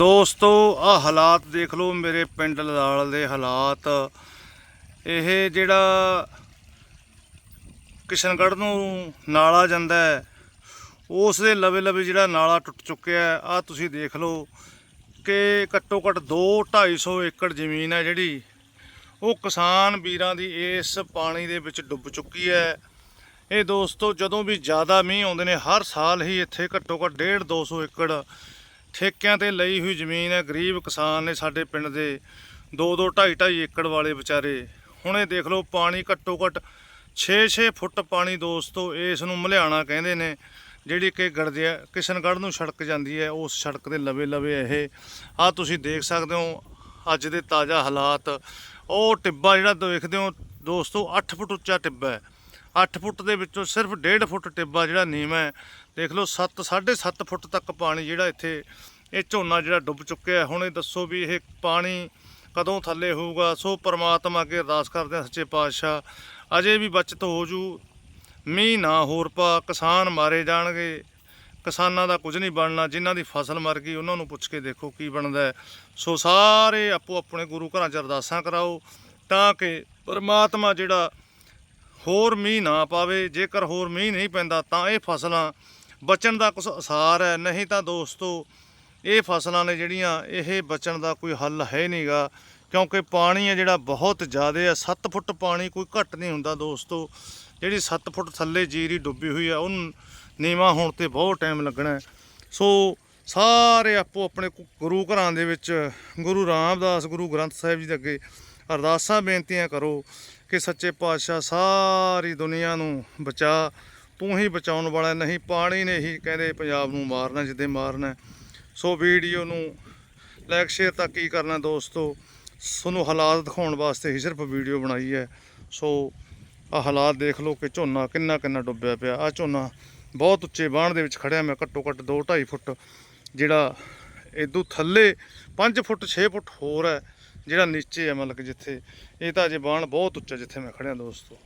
ਦੋਸਤੋ ਆ ਹਾਲਾਤ ਦੇਖ ਲਓ ਮੇਰੇ ਪਿੰਡ ਲਦਾਲ ਦੇ ਹਾਲਾਤ। ਇਹ ਜਿਹੜਾ ਕਿਸ਼ਨਗੜ੍ਹ ਨੂੰ ਨਾਲਾ ਜਾਂਦਾ ਹੈ, ਉਸ ਦੇ ਲਵੇ ਲਵੇ ਜਿਹੜਾ ਨਾਲਾ ਟੁੱਟ ਚੁੱਕਿਆ ਹੈ। ਆ ਤੁਸੀਂ ਦੇਖ ਲਓ ਕਿ ਘੱਟੋ ਘੱਟ 2 250 ਏਕੜ ਜ਼ਮੀਨ ਹੈ ਜਿਹੜੀ। ਉਹ ਕਿਸਾਨ ਵੀਰਾਂ ਦੀ ਇਸ ਪਾਣੀ ਦੇ ਵਿੱਚ ਡੁੱਬ ਚੁੱਕੀ ਹੈ। ਇਹ ਦੋਸਤੋ, ਜਦੋਂ ਵੀ ਜ਼ਿਆਦਾ ਮੀਂਹ ਆਉਂਦੇ ਨੇ, ਹਰ ਸਾਲ ਹੀ ਇੱਥੇ ਘੱਟੋ ਘੱਟ 1.5 200 ਏਕੜ ਠੇਕਿਆਂ ਤੇ ਲਈ ਹੋਈ ਜ਼ਮੀਨ ਹੈ। ਗਰੀਬ ਕਿਸਾਨ ਨੇ ਸਾਡੇ ਪਿੰਡ ਦੇ 2 2 2.5 2.5 ਏਕੜ ਵਾਲੇ ਵਿਚਾਰੇ। ਹੁਣ ਇਹ ਦੇਖ ਲਓ, ਪਾਣੀ ਘੱਟੋ ਘੱਟ 6-6 ਫੁੱਟ ਪਾਣੀ ਦੋਸਤੋ, ਇਸ ਨੂੰ ਮਲਿਆਣਾ ਕਹਿੰਦੇ ਨੇ। ਜਿਹੜੀ ਕਿ ਗੜਦਿਆ ਕਿਸ਼ਨਗੜ੍ਹ ਨੂੰ ਸੜਕ ਜਾਂਦੀ ਹੈ, ਉਸ ਸੜਕ ਦੇ ਲਵੇ ਲਵੇ ਇਹ। ਆ ਤੁਸੀਂ ਦੇਖ ਸਕਦੇ ਹੋ, ਅੱਜ ਦੇ ਤਾਜ਼ਾ ਹਾਲਾਤ। ਉਹ ਟਿੱਬਾ ਜਿਹੜਾ ਦੇਖਦੇ ਹੋ, ਦੋਸਤੋ 8 ਫੁੱਟ ਉੱਚਾ ਟਿੱਬਾ ਹੈ। 8 ਫੁੱਟ ਦੇ ਵਿੱਚੋਂ ਸਿਰਫ 1.5 ਫੁੱਟ ਟਿੱਬਾ ਜਿਹੜਾ ਨੀਮ ਹੈ, ਦੇਖ ਲਓ 7 7.5 ਫੁੱਟ ਤੱਕ ਪਾਣੀ ਜਿਹੜਾ ਇੱਥੇ, ਇਹ ਝੋਨਾ ਜਿਹੜਾ ਡੁੱਬ ਚੁੱਕਿਆ ਹੁਣ ਇਹ ਦੱਸੋ ਵੀ ਇਹ ਪਾਣੀ ਕਦੋਂ ਥੱਲੇ ਹੋਊਗਾ? ਸੋ ਪਰਮਾਤਮਾ ਅੱਗੇ ਅਰਦਾਸ ਕਰਦੇ ਹਾਂ ਸੱਚੇ ਪਾਤਸ਼ਾਹ, ਅਜੇ ਵੀ ਬਚਤ ਹੋ ਜੂ, ਮੀਂਹ ਨਾ ਹੋਰ ਪਾ, ਕਿਸਾਨ ਮਾਰੇ ਜਾਣਗੇ। ਕਿਸਾਨਾਂ ਦਾ ਕੁਝ ਨਹੀਂ ਬਣਨਾ, ਜਿਨ੍ਹਾਂ ਦੀ ਫਸਲ ਮਰ ਗਈ ਉਹਨਾਂ ਨੂੰ ਪੁੱਛ ਕੇ ਦੇਖੋ ਕੀ ਬਣਦਾ ਸੋ ਸਾਰੇ ਆਪੋ ਆਪਣੇ ਗੁਰੂ ਘਰਾਂ 'ਚ ਅਰਦਾਸਾਂ ਕਰਾਓ, ਤਾਂ ਕਿ ਪਰਮਾਤਮਾ ਜਿਹੜਾ ਹੋਰ ਮੀਂਹ ਨਾ ਪਾਵੇ, ਜੇਕਰ ਹੋਰ ਮੀਂਹ ਨਹੀਂ ਪੈਂਦਾ ਤਾਂ ਇਹ ਫਸਲਾਂ ਬਚਣ ਦਾ ਕੁਝ ਅਸਾਰ ਹੈ। ਨਹੀਂ ਤਾਂ ਦੋਸਤੋ, ਇਹ ਫਸਲਾਂ ਨੇ ਜਿਹੜੀਆਂ, ਇਹ ਬਚਣ ਦਾ ਕੋਈ ਹੱਲ ਹੈ ਨਹੀਂਗਾ, ਕਿਉਂਕਿ ਪਾਣੀ ਹੈ ਜਿਹੜਾ ਬਹੁਤ ਜ਼ਿਆਦਾ ਹੈ। 7 ਫੁੱਟ ਪਾਣੀ ਕੋਈ ਘੱਟ ਨਹੀਂ ਹੁੰਦਾ ਦੋਸਤੋ। ਜਿਹੜੀ 7 ਫੁੱਟ ਥੱਲੇ ਜੀਰੀ ਡੁੱਬੀ ਹੋਈ ਹੈ, ਉਹਨੂੰ ਨੀਵਾਂ ਹੋਣ ਤੇ ਬਹੁਤ ਟਾਈਮ ਲੱਗਣਾ ਸੋ ਸਾਰੇ ਆਪੋ ਆਪਣੇ ਗੁਰੂ ਘਰਾਂ ਦੇ ਵਿੱਚ, ਗੁਰੂ ਰਾਮਦਾਸ, ਗੁਰੂ ਗ੍ਰੰਥ ਸਾਹਿਬ ਜੀ ਦੇ ਅੱਗੇ ਅਰਦਾਸਾਂ, ਬੇਨਤੀਆਂ ਕਰੋ ਕਿ ਸੱਚੇ ਪਾਤਸ਼ਾਹ ਸਾਰੀ ਦੁਨੀਆ ਨੂੰ ਬਚਾ। ਤੂੰ ਹੀ ਬਚਾਉਣ ਵਾਲਾ, ਨਹੀਂ ਪਾਣੀ ਨੇ ਹੀ ਕਹਿੰਦੇ ਪੰਜਾਬ ਨੂੰ ਮਾਰਨਾ, ਜਿੱਦੇ ਮਾਰਨਾ ਸੋ ਵੀਡੀਓ ਨੂੰ ਲਾਈਕ ਸ਼ੇਅਰ ਤਾਂ ਕੀ ਕਰਨਾ ਦੋਸਤੋ? ਤੁਹਾਨੂੰ ਹਾਲਾਤ ਦਿਖਾਉਣ ਵਾਸਤੇ ਹੀ ਸਿਰਫ ਵੀਡੀਓ ਬਣਾਈ ਹੈ। ਸੋ ਆ ਹਾਲਾਤ ਦੇਖ ਲਓ ਕਿ ਝੋਨਾ ਕਿੰਨਾ ਕਿੰਨਾ ਡੁੱਬਿਆ ਪਿਆ। ਆ ਝੋਨਾ ਬਹੁਤ ਉੱਚੇ ਬਾਣ ਦੇ ਵਿੱਚ ਖੜਿਆ, ਮੈਂ ਘੱਟੋ ਘੱਟ 2 2.5 ਫੁੱਟ ਜਿਹੜਾ ਇਦੋਂ ਥੱਲੇ 5 ਫੁੱਟ 6 ਫੁੱਟ ਹੋਰ ਹੈ। ਜਿਹੜਾ ਨੀਚੇ ਹੈ ਮਤਲਬ ਕਿ ਜਿੱਥੇ, ਇਹ ਤਾਂ ਅਜੇ ਬਾਣ ਬਹੁਤ ਉੱਚਾ ਜਿੱਥੇ ਮੈਂ ਖੜਿਆ ਦੋਸਤੋ।